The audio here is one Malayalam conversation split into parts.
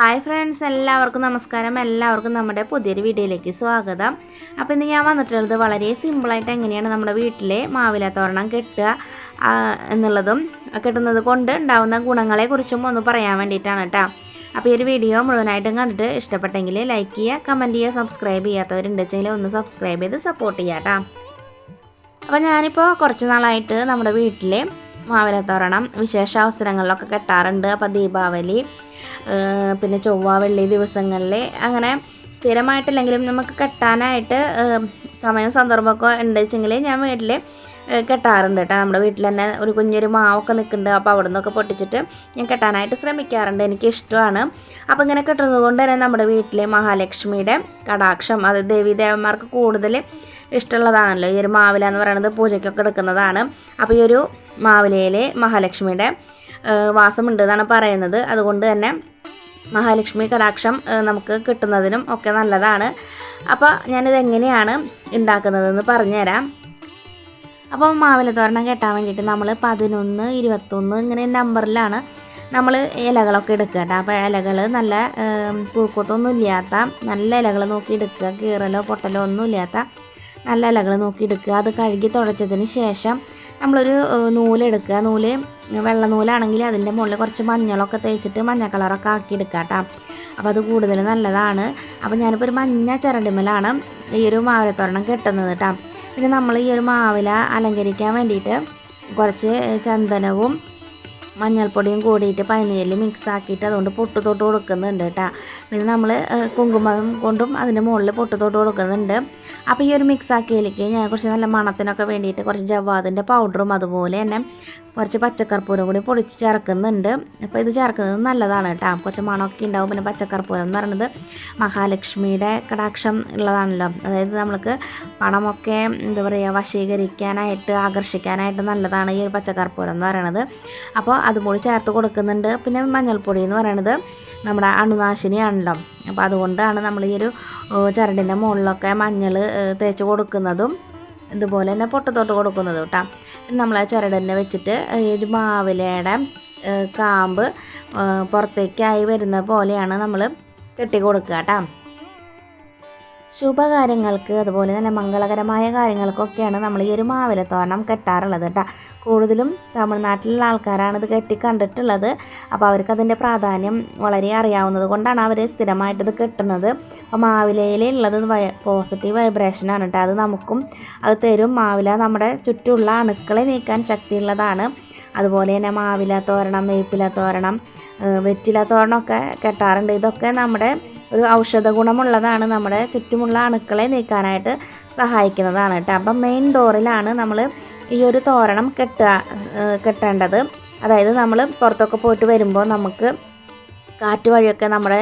ഹായ് ഫ്രണ്ട്സ് എല്ലാവർക്കും നമസ്കാരം. എല്ലാവർക്കും നമ്മുടെ പുതിയൊരു വീഡിയോയിലേക്ക് സ്വാഗതം. അപ്പോൾ ഇന്ന് ഞാൻ വന്നിട്ടുള്ളത് വളരെ സിമ്പിളായിട്ട് എങ്ങനെയാണ് നമ്മുടെ വീട്ടിലെ മാവില തോരണം കെട്ടുക എന്നുള്ളതും കെട്ടുന്നത് കൊണ്ട് ഉണ്ടാകുന്ന ഗുണങ്ങളെക്കുറിച്ചും ഒന്ന് പറയാൻ വേണ്ടിയിട്ടാണ് കേട്ടോ. അപ്പോൾ ഈ ഒരു വീഡിയോ മുഴുവനായിട്ടും കണ്ടിട്ട് ഇഷ്ടപ്പെട്ടെങ്കിൽ ലൈക്ക് ചെയ്യുക കമന്റ് ചെയ്യുക സബ്സ്ക്രൈബ് ചെയ്യാത്തവരുണ്ടെങ്കിൽ ഒന്ന് സബ്സ്ക്രൈബ് ചെയ്ത് സപ്പോർട്ട് ചെയ്യാം കേട്ടോ. അപ്പോൾ ഞാനിപ്പോൾ കുറച്ച് നാളായിട്ട് നമ്മുടെ വീട്ടിൽ മാവിലത്തോരണം വിശേഷ അവസരങ്ങളിലൊക്കെ കെട്ടാറുണ്ട്. അപ്പോൾ ദീപാവലി പിന്നെ ചൊവ്വ വെള്ളി ദിവസങ്ങളിൽ അങ്ങനെ സ്ഥിരമായിട്ടില്ലെങ്കിലും നമുക്ക് കെട്ടാനായിട്ട് സമയം സന്ദർഭമൊക്കെ ഉണ്ടെച്ചെങ്കിൽ ഞാൻ വീട്ടിൽ കെട്ടാറുണ്ട് കേട്ടോ. നമ്മുടെ വീട്ടിൽ തന്നെ ഒരു കുഞ്ഞൊരു മാവൊക്കെ നിൽക്കുന്നുണ്ട് അപ്പോൾ അവിടെ നിന്നൊക്കെ പൊട്ടിച്ചിട്ട് ഞാൻ കെട്ടാനായിട്ട് ശ്രമിക്കാറുണ്ട്. എനിക്ക് ഇഷ്ടമാണ് അപ്പോൾ ഇങ്ങനെ കെട്ടുന്നത് കൊണ്ട് തന്നെ നമ്മുടെ വീട്ടിലെ മഹാലക്ഷ്മിയുടെ കടാക്ഷം അത് ദേവീദേവന്മാർക്ക് കൂടുതൽ ഇഷ്ടമുള്ളതാണല്ലോ. ഈ ഒരു മാവില എന്ന് പറയുന്നത് പൂജയ്ക്കൊക്കെ എടുക്കുന്നതാണ്. അപ്പോൾ ഈ ഒരു മാവിലയിൽ മഹാലക്ഷ്മിയുടെ വാസമുണ്ട് എന്നാണ് പറയുന്നത്. അതുകൊണ്ട് തന്നെ മഹാലക്ഷ്മി കടാക്ഷം നമുക്ക് കിട്ടുന്നതിനും ഒക്കെ നല്ലതാണ്. അപ്പോൾ ഞാനിത് എങ്ങനെയാണ് ഉണ്ടാക്കുന്നതെന്ന് പറഞ്ഞുതരാം. അപ്പോൾ മാവില തോരണം കെട്ടാൻ വേണ്ടിയിട്ട് നമ്മൾ പതിനൊന്ന് ഇരുപത്തൊന്ന് ഇങ്ങനെ നമ്പറിലാണ് നമ്മൾ ഇലകളൊക്കെ എടുക്കുക കേട്ടോ. അപ്പോൾ ഇലകൾ നല്ല പൂക്കൂട്ടൊന്നും ഇല്ലാത്ത നല്ല ഇലകൾ നോക്കി എടുക്കുക. കീറലോ പൊട്ടലോ ഒന്നും ഇല്ലാത്ത നല്ല ഇലകൾ നോക്കി എടുക്കുക. അത് കഴുകി തുടച്ചതിന് ശേഷം നമ്മളൊരു നൂലെടുക്കുക നൂൽ വെള്ള നൂലാണെങ്കിൽ അതിന്റെ മുകളിൽ കുറച്ച് മഞ്ഞളൊക്കെ തേച്ചിട്ട് മഞ്ഞ കളറൊക്കെ ആക്കി എടുക്കുക കേട്ടോ അപ്പോൾ അത് കൂടുതൽ നല്ലതാണ്. അപ്പോൾ ഞാനിപ്പോൾ ഒരു മഞ്ഞ ചിരണ്ടിമലാണ് ഈ ഒരു മാവിലത്തോരണം കെട്ടുന്നത് കേട്ടോ പിന്നെ നമ്മൾ ഈ ഒരു മാവില അലങ്കരിക്കാൻ വേണ്ടിയിട്ട് കുറച്ച് ചന്ദനവും മഞ്ഞൾപ്പൊടിയും കൂടിയിട്ട് പനിനീരിൽ മിക്സ് ആക്കിയിട്ട് അതുകൊണ്ട് പൊട്ട് തൊട്ട് കൊടുക്കുന്നുണ്ട് കേട്ടോ പിന്നെ നമ്മൾ കുങ്കുമം കൊണ്ടും അതിന്റെ മുകളിൽ പൊട്ട് തൊട്ട് കൊടുക്കുന്നുണ്ട്. അപ്പോൾ ഈ ഒരു മിക്സ് ആക്കിയതിലേക്ക് ഞാൻ കുറച്ച് നല്ല മണത്തിനൊക്കെ വേണ്ടിയിട്ട് കുറച്ച് ജവാദിന്റെ പൗഡറും അതുപോലെ തന്നെ കുറച്ച് പച്ചക്കർപ്പൂരം കൂടി പൊടിച്ച് ചേർക്കുന്നുണ്ട്. അപ്പോൾ ഇത് ചേർക്കുന്നത് നല്ലതാണ് കേട്ടോ. കുറച്ച് മണമൊക്കെ ഉണ്ടാവും. പിന്നെ പച്ചക്കർപ്പൂരം എന്ന് പറയുന്നത് മഹാലക്ഷ്മിയുടെ കടാക്ഷം ഉള്ളതാണല്ലോ. അതായത് നമ്മൾക്ക് പണമൊക്കെ എന്താ പറയുക വശീകരിക്കാനായിട്ട് ആകർഷിക്കാനായിട്ട് നല്ലതാണ് ഈ ഒരു പച്ചക്കർപ്പൂരം എന്ന് പറയുന്നത്. അപ്പോൾ അതുകൂടി ചേർത്ത് കൊടുക്കുന്നുണ്ട്. പിന്നെ മഞ്ഞൾപ്പൊടി എന്ന് പറയുന്നത് നമ്മുടെ അണുനാശിനിയാണല്ലോ. അപ്പോൾ അതുകൊണ്ടാണ് നമ്മൾ ഈ ഒരു ചരടിന്റെ മുകളിലൊക്കെ മഞ്ഞൾ തേച്ച് കൊടുക്കുന്നതും ഇതുപോലെ തന്നെ പൊട്ടത്തോട്ട് കൊടുക്കുന്നത് കേട്ടോ നമ്മൾ ആ ചരടിനെ വെച്ചിട്ട് ഈ ഒരു മാവിലയുടെ കാമ്പ് പുറത്തേക്കായി വരുന്ന പോലെയാണ് നമ്മൾ കെട്ടി കൊടുക്കുക കേട്ടോ ശുഭകാര്യങ്ങൾക്ക് അതുപോലെ തന്നെ മംഗളകരമായ കാര്യങ്ങൾക്കൊക്കെയാണ് നമ്മൾ ഈ ഒരു മാവിലത്തോരണം കെട്ടാറുള്ളത് കേട്ടോ. കൂടുതലും തമിഴ്നാട്ടിലുള്ള ആൾക്കാരാണ് ഇത് കെട്ടി കണ്ടിട്ടുള്ളത്. അപ്പോൾ അവർക്ക് അതിന്റെ പ്രാധാന്യം വളരെ അറിയാവുന്നത് കൊണ്ടാണ് അവർ സ്ഥിരമായിട്ട് ഇത് കെട്ടുന്നത്. അപ്പോൾ മാവിലയിലുള്ളത് പോസിറ്റീവ് വൈബ്രേഷനാണ് കേട്ടോ. അത് നമുക്കും അത് തരും. മാവില നമ്മുടെ ചുറ്റുമുള്ള അണുക്കളെ നീക്കാൻ ശക്തിയുള്ളതാണ്. അതുപോലെ തന്നെ മാവില തോരണം വേപ്പില തോരണം വെറ്റില തോരണമൊക്കെ കെട്ടാറുണ്ട്. ഇതൊക്കെ നമ്മുടെ ഒരു ഔഷധ ഗുണമുള്ളതാണ് നമ്മുടെ ചുറ്റുമുള്ള അണുക്കളെ നീക്കാനായിട്ട് സഹായിക്കുന്നതാണ് കേട്ടോ. അപ്പം മെയിൻ ഡോറിലാണ് നമ്മൾ ഈ ഒരു തോരണം കെട്ടുക കെട്ടേണ്ടത്. അതായത് നമ്മൾ പുറത്തൊക്കെ പോയിട്ട് വരുമ്പോൾ നമുക്ക് കാറ്റ് വഴിയൊക്കെ നമ്മുടെ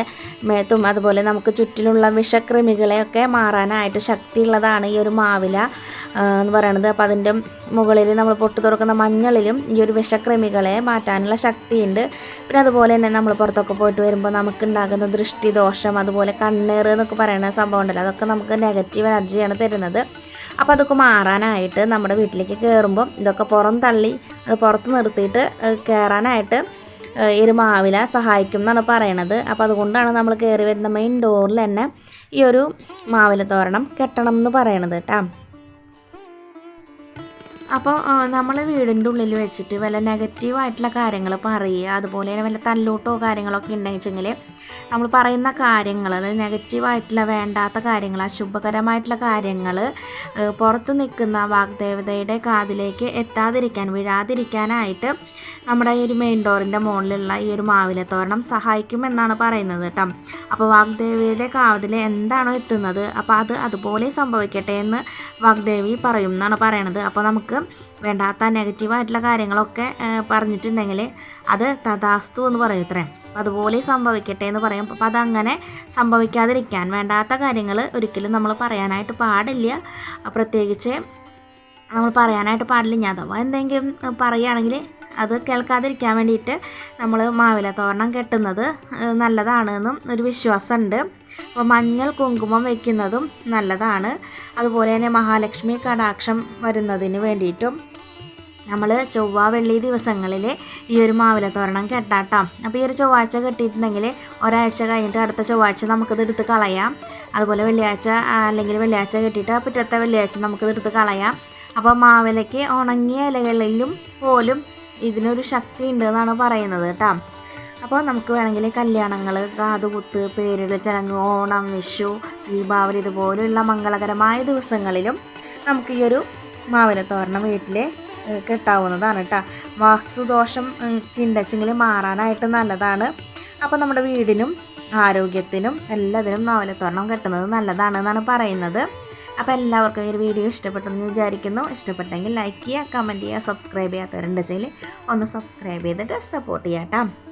മേത്തും അതുപോലെ നമുക്ക് ചുറ്റിലുള്ള വിഷക്രിമികളെയൊക്കെ മാറാനായിട്ട് ശക്തിയുള്ളതാണ് ഈ ഒരു മാവില എന്ന് പറയണത്. അപ്പോൾ അതിന്റെ മുകളിൽ നമ്മൾ പൊട്ടു തുറക്കുന്ന മഞ്ഞളിലും ഈ ഒരു വിഷക്രിമികളെ മാറ്റാനുള്ള ശക്തിയുണ്ട്. പിന്നെ അതുപോലെ തന്നെ നമ്മൾ പുറത്തൊക്കെ പോയിട്ട് വരുമ്പോൾ നമുക്ക് ഉണ്ടാകുന്ന ദൃഷ്ടിദോഷം അതുപോലെ കണ്ണേറ് എന്നൊക്കെ പറയുന്ന സംഭവം ഉണ്ടല്ലോ അതൊക്കെ നമുക്ക് നെഗറ്റീവ് എനർജിയാണ് തരുന്നത്. അപ്പോൾ അതൊക്കെ മാറാനായിട്ട് നമ്മുടെ വീട്ടിലേക്ക് കയറുമ്പോൾ ഇതൊക്കെ പുറം തള്ളി അത് പുറത്ത് നിർത്തിയിട്ട് കയറാനായിട്ട് ഏഹ്, ഈ ഒരു മാവില സഹായിക്കും എന്നാണ് പറയണത്. അപ്പോൾ അതുകൊണ്ടാണ് നമ്മൾ കയറി വരുന്ന മെയിൻ ഡോറിൽ തന്നെ ഈ ഒരു മാവില തോരണം കെട്ടണം എന്ന് പറയണത് കേട്ടോ അപ്പോൾ നമ്മൾ വീടിന്റെ ഉള്ളിൽ വെച്ചിട്ട് വല്ല നെഗറ്റീവായിട്ടുള്ള കാര്യങ്ങൾ പറയുക അതുപോലെ തന്നെ വല്ല തല്ലൂട്ടോ കാര്യങ്ങളൊക്കെ ഉണ്ടെങ്കിൽ നമ്മൾ പറയുന്ന കാര്യങ്ങൾ അതായത് നെഗറ്റീവായിട്ടുള്ള വേണ്ടാത്ത കാര്യങ്ങൾ അശുഭകരമായിട്ടുള്ള കാര്യങ്ങൾ പുറത്ത് നിൽക്കുന്ന വാഗ്ദേവതയുടെ കാതിലേക്ക് എത്താതിരിക്കാൻ വീഴാതിരിക്കാനായിട്ട് നമ്മുടെ ഈ ഒരു മെയിൻ ഡോറിന്റെ മുകളിലുള്ള ഈ ഒരു മാവിലെ തോരണം സഹായിക്കുമെന്നാണ് പറയുന്നത് കേട്ടോ. അപ്പോൾ വാഗ്ദേവിയുടെ കാതിൽ എന്താണോ എത്തുന്നത് അപ്പോൾ അത് അതുപോലെ സംഭവിക്കട്ടെ എന്ന് വാഗ്ദേവി പറയും എന്നാണ് പറയണത്. അപ്പോൾ നമുക്ക് വേണ്ടാത്ത നെഗറ്റീവായിട്ടുള്ള കാര്യങ്ങളൊക്കെ പറഞ്ഞിട്ടുണ്ടെങ്കിൽ അത് തഥാസ്തു എന്ന് പറയും ഇത്രേ. അപ്പോൾ അതുപോലെ സംഭവിക്കട്ടെ എന്ന് പറയും. അപ്പോൾ അതങ്ങനെ സംഭവിക്കാതിരിക്കാൻ വേണ്ടാത്ത കാര്യങ്ങൾ ഒരിക്കലും നമ്മൾ പറയാനായിട്ട് പാടില്ല. പ്രത്യേകിച്ച് നമ്മൾ പറയാനായിട്ട് പാടില്ല. ഞാൻ അഥവാ എന്തെങ്കിലും പറയുകയാണെങ്കിൽ അത് കേൾക്കാതിരിക്കാൻ വേണ്ടിയിട്ട് നമ്മൾ മാവില തോരണം കെട്ടുന്നത് നല്ലതാണെന്നും ഒരു വിശ്വാസമുണ്ട്. അപ്പോൾ മഞ്ഞൾ കുങ്കുമം വയ്ക്കുന്നതും നല്ലതാണ്. അതുപോലെ തന്നെ മഹാലക്ഷ്മി കടാക്ഷം വരുന്നതിന് വേണ്ടിയിട്ടും നമ്മൾ ചൊവ്വ വെള്ളി ദിവസങ്ങളിൽ ഈ ഒരു മാവില തോരണം കെട്ടാട്ടോ. അപ്പോൾ ഈ ഒരു ചൊവ്വാഴ്ച കെട്ടിയിട്ടുണ്ടെങ്കിൽ ഒരാഴ്ച കഴിഞ്ഞിട്ട് അടുത്ത ചൊവ്വാഴ്ച നമുക്കത് എടുത്ത് കളയാം. അതുപോലെ വെള്ളിയാഴ്ച അല്ലെങ്കിൽ വെള്ളിയാഴ്ച കെട്ടിയിട്ട് പിറ്റത്തെ വെള്ളിയാഴ്ച നമുക്കത് എടുത്ത് കളയാം. അപ്പോൾ മാവിലയ്ക്ക് ഉണങ്ങിയ ഇലകളിലും പോലും ഇതിനൊരു ശക്തി ഉണ്ട് എന്നാണ് പറയുന്നത് കേട്ടോ. അപ്പോൾ നമുക്ക് വേണമെങ്കിൽ കല്യാണങ്ങൾ കാതുകുത്ത് പേരിടൽ ചടങ്ങ് ഓണം വിഷു ദീപാവലി ഇതുപോലുള്ള മംഗളകരമായ ദിവസങ്ങളിലും നമുക്ക് ഈ ഒരു മാവിലത്തോരണം വീട്ടിൽ കെട്ടാവുന്നതാണ് കേട്ടോ. വാസ്തുദോഷം കിണ്ടച്ചെങ്കിൽ മാറാനായിട്ട് നല്ലതാണ്. അപ്പോൾ നമ്മുടെ വീടിനും ആരോഗ്യത്തിനും എല്ലാത്തിനും മാവിലത്തോരണം കെട്ടുന്നത് നല്ലതാണ് എന്നാണ് പറയുന്നത്. അപ്പോൾ എല്ലാവർക്കും ഈ ഒരു വീഡിയോ ഇഷ്ടപ്പെട്ടെന്ന് വിചാരിക്കുന്നു. ഇഷ്ടപ്പെട്ടെങ്കിൽ ലൈക്ക് ചെയ്യുക കമന്റ് ചെയ്യുക സബ്സ്ക്രൈബ് ചെയ്യാത്തവരുണ്ടെങ്കിൽ ഒന്ന് സബ്സ്ക്രൈബ് ചെയ്തിട്ട് സപ്പോർട്ട് ചെയ്യാം കേട്ടോ